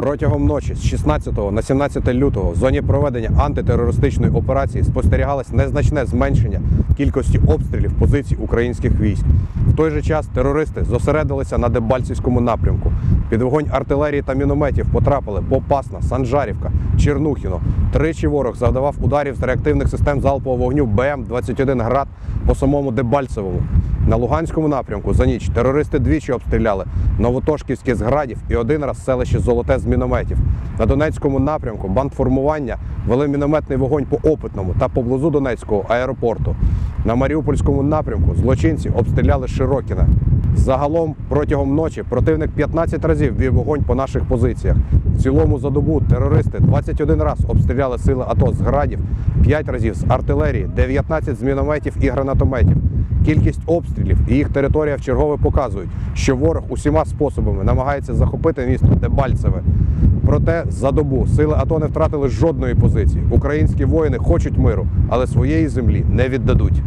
Протягом ночі з 16 на 17 лютого в зоні проведення антитерористичної операції спостерігалось незначне зменшення кількості обстрілів позицій українських військ. В той же час терористи зосередилися на Дебальцівському напрямку. Під вогонь артилерії та мінометів потрапили Попасна, Санжарівка, Чернухіно. Тричі ворог завдавав ударів з реактивних систем залпового вогню БМ-21 град по самому Дебальцевому. На Луганському напрямку за ніч терористи двічі обстріляли Новотошківське з градів і один раз селище Золоте з мінометів. На Донецькому напрямку бандформування вели мінометний вогонь по опитному та поблизу Донецького аеропорту. На Маріупольському напрямку злочинці обстріляли Широкіне. Загалом протягом ночі противник 15 разів вів вогонь по наших позиціях. В цілому за добу терористи 21 раз обстріляли сили АТО з градів, 5 разів з артилерії, 19 з мінометів і гранатометів. Кількість обстрілів і їх територія в чергове показують, що ворог усіма способами намагається захопити місто Дебальцеве. Проте за добу сили АТО не втратили жодної позиції. Українські воїни хочуть миру, але своєї землі не віддадуть.